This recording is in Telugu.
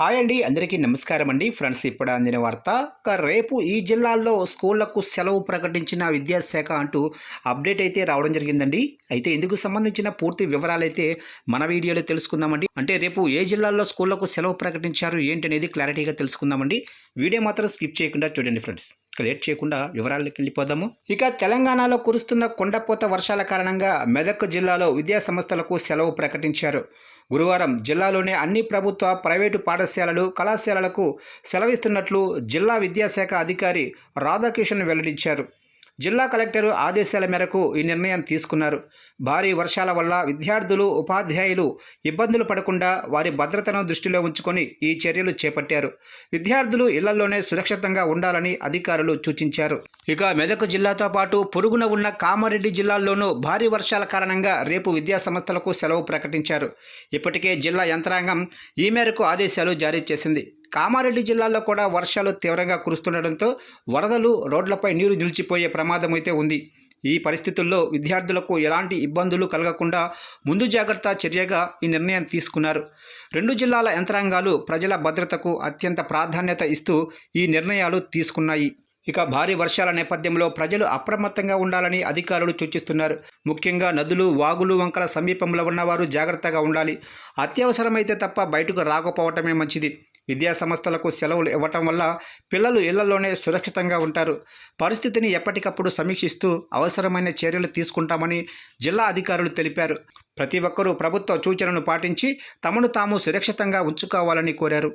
హాయ్ అండి అందరికీ నమస్కారం అండి. ఫ్రెండ్స్ ఇప్పుడు అందిన వార్త రేపు ఈ జిల్లాల్లో స్కూళ్ళకు సెలవు ప్రకటించిన విద్యాశాఖ అంటూ అప్డేట్ అయితే రావడం జరిగిందండి. అయితే ఇందుకు సంబంధించిన పూర్తి వివరాలు అయితే మన వీడియోలో తెలుసుకుందామండి. అంటే రేపు ఏ జిల్లాల్లో స్కూళ్ళకు సెలవు ప్రకటించారు ఏంటనేది క్లారిటీగా తెలుసుకుందామండి. వీడియో మాత్రం స్కిప్ చేయకుండా చూడండి ఫ్రెండ్స్. ఇక లేట్ చేయకుండా వివరాలకు వెళ్ళిపోదాము. ఇక తెలంగాణలో కురుస్తున్న కొండపోత వర్షాల కారణంగా మెదక్ జిల్లాలో విద్యా సంస్థలకు సెలవు ప్రకటించారు. గురువారం జిల్లాలోనే అన్ని ప్రభుత్వ ప్రైవేటు పాఠశాలలు కళాశాలలకు సెలవిస్తున్నట్లు జిల్లా విద్యాశాఖ అధికారి రాధాకిషన్ వెల్లడించారు. జిల్లా కలెక్టర్ ఆదేశాల మేరకు ఈ నిర్ణయం తీసుకున్నారు. భారీ వర్షాల వల్ల విద్యార్థులు ఉపాధ్యాయులు ఇబ్బందులు పడకుండా వారి భద్రతను దృష్టిలో ఉంచుకొని ఈ చర్యలు చేపట్టారు. విద్యార్థులు ఇళ్ళలోనే సురక్షితంగా ఉండాలని అధికారులు సూచించారు. ఇక మెదక్ జిల్లాతో పాటు పొరుగున ఉన్న కామారెడ్డి జిల్లాల్లోనూ భారీ వర్షాల కారణంగా రేపు విద్యా సంస్థలకు సెలవు ప్రకటించారు. ఇప్పటికే జిల్లా యంత్రాంగం ఈ మేరకు ఆదేశాలు జారీ చేసింది. కామారెడ్డి జిల్లాలో కూడా వర్షాలు తీవ్రంగా కురుస్తుండటంతో వరదలు రోడ్లపై నీరు నిలిచిపోయే ప్రమాదం అయితే ఉంది. ఈ పరిస్థితుల్లో విద్యార్థులకు ఎలాంటి ఇబ్బందులు కలగకుండా ముందు జాగ్రత్త చర్యగా ఈ నిర్ణయం తీసుకున్నారు. రెండు జిల్లాల యంత్రాంగాలు ప్రజల భద్రతకు అత్యంత ప్రాధాన్యత ఇస్తూ ఈ నిర్ణయాలు తీసుకున్నాయి. ఇక భారీ వర్షాల నేపథ్యంలో ప్రజలు అప్రమత్తంగా ఉండాలని అధికారులు సూచిస్తున్నారు. ముఖ్యంగా నదులు వాగులు వంకల సమీపంలో ఉన్నవారు జాగ్రత్తగా ఉండాలి. అత్యవసరమైతే తప్ప బయటకు రాకపోవటమే మంచిది. విద్యా సంస్థలకు సెలవులు ఇవ్వటం వల్ల పిల్లలు ఇళ్ళలోనే సురక్షితంగా ఉంటారు. పరిస్థితిని ఎప్పటికప్పుడు సమీక్షిస్తూ అవసరమైన చర్యలు తీసుకుంటామని జిల్లా అధికారులు తెలిపారు. ప్రతి ఒక్కరూ ప్రభుత్వ సూచనను పాటించి తమను తాము సురక్షితంగా ఉంచుకోవాలని కోరారు.